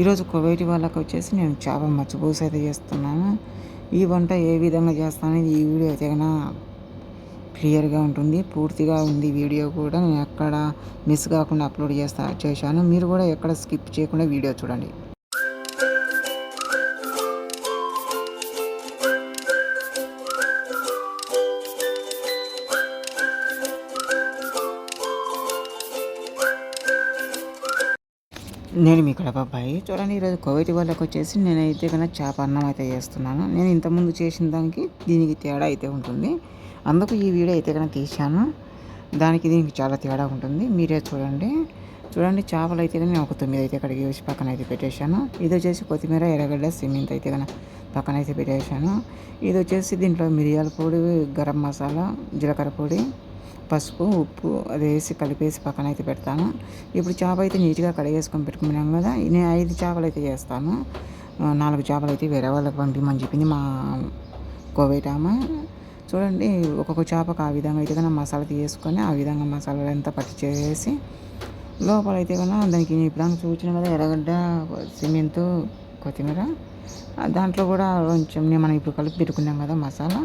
ఈరోజు కువైట్ వాళ్ళకి వచ్చేసి నేను చేప మచ్చబూస అయితే చేస్తున్నాను. ఈ వంట ఏ విధంగా చేస్తాను ఈ వీడియో అయితే క్లియర్గా ఉంటుంది. పూర్తిగా ఉంది వీడియో కూడా. నేను ఎక్కడ మిస్ కాకుండా అప్లోడ్ చేస్తా చేశాను. మీరు కూడా ఎక్కడ స్కిప్ చేయకుండా వీడియో చూడండి. నేను మీ కడప చూడండి ఈరోజు కోవిడ్ వాళ్ళకి వచ్చేసి నేనైతే కన్నా చేప అన్నం అయితే చేస్తున్నాను. నేను ఇంతకుముందు చేసిన దానికి దీనికి తేడా అయితే ఉంటుంది. అందుకు ఈ వీడియో అయితే కన్నా తీశాను. దానికి దీనికి చాలా తేడా ఉంటుంది. మీరే చూడండి. చూడండి చేపలు అయితే కానీ నేను ఒక తొమ్మిది అయితే కడిగి వేసి పక్కన అయితే పెట్టేశాను. ఇది వచ్చేసి కొత్తిమీర ఎర్రగడ్డ సిమెంట్ అయితే కన్నా పక్కన అయితే పెట్టేశాను. ఇది వచ్చేసి దీంట్లో మిరియాల పొడి గరం మసాలా జీలకర్ర పొడి పసుపు ఉప్పు అది వేసి కలిపేసి పక్కన అయితే పెడతాను. ఇప్పుడు చేప అయితే నీట్గా కడిగేసుకొని పెట్టుకున్నాం కదా నేను ఐదు చేపలు అయితే చేస్తాను నాలుగు చేపలు అయితే వేరే వాళ్ళకి పంపిమని చెప్పింది మా కోవేట చూడండి ఒక్కొక్క చేపకు ఆ విధంగా అయితే కానీ మసాలా తీసుకొని ఆ విధంగా మసాలా అంతా పట్టి చేసి లోపల అయితే కన్నా దానికి ఇప్పుడు చూసిన కదా ఎర్రగడ్డ సిమెంట్ కొత్తిమీర. దాంట్లో కూడా కొంచెం మనం ఇప్పుడు కలిపి పెట్టుకున్నాం కదా మసాలా.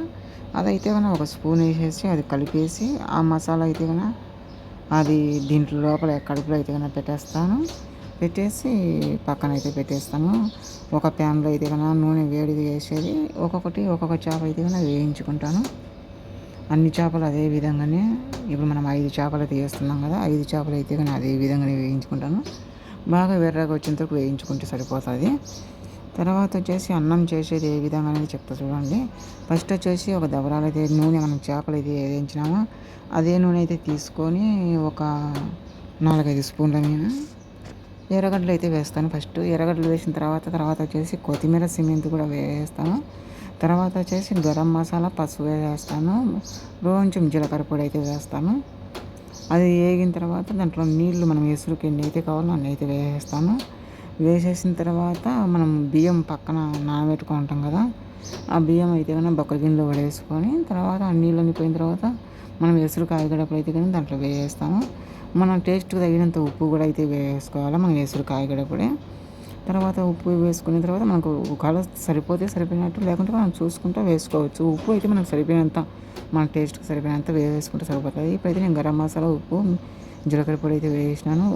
అదైతే కన్నా ఒక స్పూన్ వేసేసి అది కలిపేసి ఆ మసాలా అయితే కన్నా అది దీంట్లో లోపల కడుపులో అయితే కన్నా పెట్టేస్తాను. పెట్టేసి పక్కన అయితే పెట్టేస్తాను. ఒక ప్యాన్లో అయితే కన్నా నూనె వేడిది వేసేది. ఒక్కొక్కటి ఒక్కొక్క చేప అయితే కన్నా వేయించుకుంటాను. అన్ని చేపలు అదే విధంగానే ఇప్పుడు మనం ఐదు చేపలు అయితే వేస్తున్నాం కదా ఐదు చేపలు అయితే కానీ అదే విధంగానే వేయించుకుంటాను. బాగా వెర్రగా వచ్చేంతవరకు వేయించుకుంటే సరిపోతుంది. తర్వాత వచ్చేసి అన్నం చేసేది ఏ విధంగా అనేది చెప్తా చూడండి. ఫస్ట్ వచ్చేసి ఒక దబరాలు అయితే నూనె మనం చేపలు అయితే వేయించినామో. అదే నూనె అయితే తీసుకొని ఒక నాలుగైదు స్పూన్ల మీద ఎర్రగడ్డలు అయితే వేస్తాను. ఫస్ట్ ఎర్రగడ్డలు వేసిన తర్వాత తర్వాత వచ్చేసి కొత్తిమీర సిమెంట్ కూడా వేస్తాను. తర్వాత వచ్చేసి గరం మసాలా పసుపు వేస్తాను. కొంచెం జీలకర్ర పొడి అయితే వేస్తాను. అది వేగిన తర్వాత దాంట్లో నీళ్ళు మనం ఎసురుకి ఎన్ని అయితే కావాలో అన్ని అయితే వేసేస్తాను. వేసేసిన తర్వాత మనం బియ్యం పక్కన నానబెట్టుకుంటాం కదా ఆ బియ్యం అయితే కానీ బొక్క గిన్నెలో పడేసుకొని తర్వాత ఆ నీళ్ళు పోయిన తర్వాత మనం ఎసురు కాయగడప్పుడు అయితే కానీ దాంట్లో వేసేస్తాము మనం టేస్ట్ తగినంత ఉప్పు కూడా అయితే వేసుకోవాలి? మనం వేసుడు కాయగడ కూడా. తర్వాత ఉప్పు వేసుకున్న తర్వాత మనకు కలర్ సరిపోతే సరిపోయినట్టు లేకుంటే మనం చూసుకుంటూ వేసుకోవచ్చు. ఉప్పు అయితే మనకు సరిపోయినంత మన టేస్ట్కి సరిపోయినంత వేసుకుంటే సరిపోతుంది. ఇప్పుడైతే నేను గరం మసాలా ఉప్పు జీలకర్ర పొడి అయితే వేసినాను.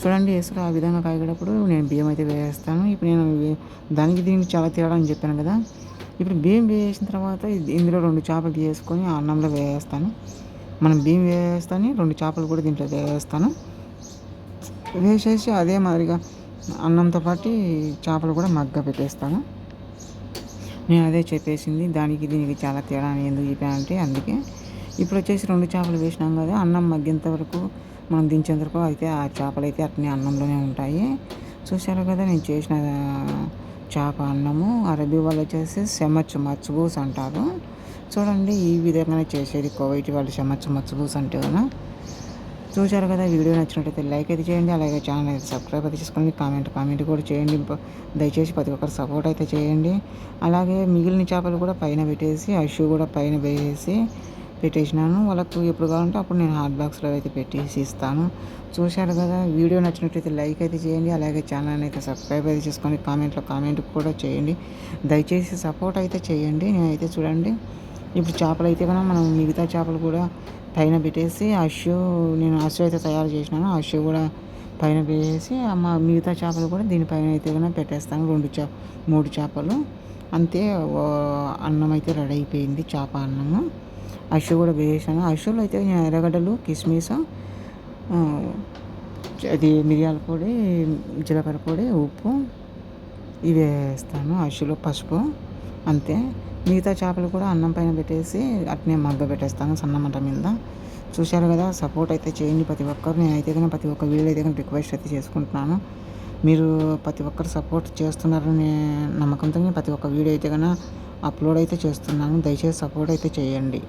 చూడండి వేసుకు ఆ విధంగా కాయగడప్పుడు నేను బియ్యం అయితే వేస్తాను. ఇప్పుడు నేను దానికి దీనికి చాలా తేడా అని చెప్పాను కదా. ఇప్పుడు బియ్యం వేసిన తర్వాత ఇందులో రెండు చేపలు వేసుకొని అన్నంలో వేస్తాను. మనం బియ్యం వేస్తాను రెండు చేపలు కూడా దీంట్లో వేస్తాను. వేసేసి అదే మాదిరిగా అన్నంతో పాటు చేపలు కూడా మగ్గ పెట్టేస్తాను. నేను అదే చెప్పేసింది దానికి దీనికి చాలా తేడా ఎందుకు చెప్పానంటే అందుకే. ఇప్పుడు వచ్చేసి రెండు చేపలు వేసినాం కదా అన్నం మగ్గేంత వరకు మనం దించేందుకు అయితే ఆ చేపలు అయితే అట్నే అన్నంలోనే ఉంటాయి. చూశారు కదా నేను చేసిన చేప అన్నము అరబీ వాళ్ళు వచ్చేసి సెమచ్చు మచ్చుబూస్ అంటారు. చూడండి ఈ విధంగానే చేసేది కోవైట్ వాళ్ళు చెమచ్చు మచ్చుబూస్ అంటే కదా. చూశారు కదా వీడియో నచ్చినట్టయితే లైక్ అయితే చేయండి అలాగే ఛానల్ అయితే సబ్స్క్రైబ్ అయితే చేసుకోండి కామెంట్ కామెంట్ కూడా చేయండి. దయచేసి ప్రతి ఒక్కరు సపోర్ట్ అయితే చేయండి. అలాగే మిగిలిన చేపలు కూడా పైన పెట్టేసి ఆ షూ కూడా పైన వేసి పెట్టేసినాను. వాళ్ళకు ఎప్పుడు కావాలంటే అప్పుడు నేను హాట్ బాక్స్లో అయితే పెట్టేసి ఇస్తాను. చూశారు కదా వీడియో నచ్చినట్లయితే లైక్ అయితే చేయండి అలాగే ఛానల్ అయితే సబ్స్క్రైబ్ అయితే చేసుకోండి కామెంట్లో కామెంట్ కూడా చేయండి. దయచేసి సపోర్ట్ అయితే చేయండి నేనైతే చూడండి. ఇప్పుడు చేపలు అయితే కూడా మనం మిగతా చేపలు కూడా పైన పెట్టేసి ఆ షూ నేను ఆ షూ అయితే తయారు చేసినాను. ఆ షూ కూడా పైన పెట్టేసి మా మిగతా చేపలు కూడా దీనిపైన అయితే కూడా పెట్టేస్తాను. రెండు చే మూడు చేపలు. అంతే అన్నం అయితే రెడీ అయిపోయింది చేప అన్నము. అషు కూడా వేసాను. అషులో అయితే ఎర్రగడ్డలు కిస్మిస్ అది మిరియాల పొడి జీలకర్ర పొడి ఉప్పు ఇవి వేస్తాను. అషులో పసుపు అంతే. మిగతా చేపలు కూడా అన్నం పైన పెట్టేసి అట్నే మగ్గ పెట్టేస్తాను సన్నమంట మీద. చూశారు కదా సపోర్ట్ అయితే చేయండి ప్రతి ఒక్కరు. నేనైతే కానీ ప్రతి ఒక్క వీడియో అయితే కానీ రిక్వెస్ట్ అయితే చేసుకుంటున్నాను. మీరు ప్రతి ఒక్కరు సపోర్ట్ చేస్తున్నారని నమ్మకంతో ప్రతి ఒక్క వీడియో అయితే కన్నా అప్లోడ్ అయితే చేస్తున్నాను. దయచేసి సపోర్ట్ అయితే చేయండి.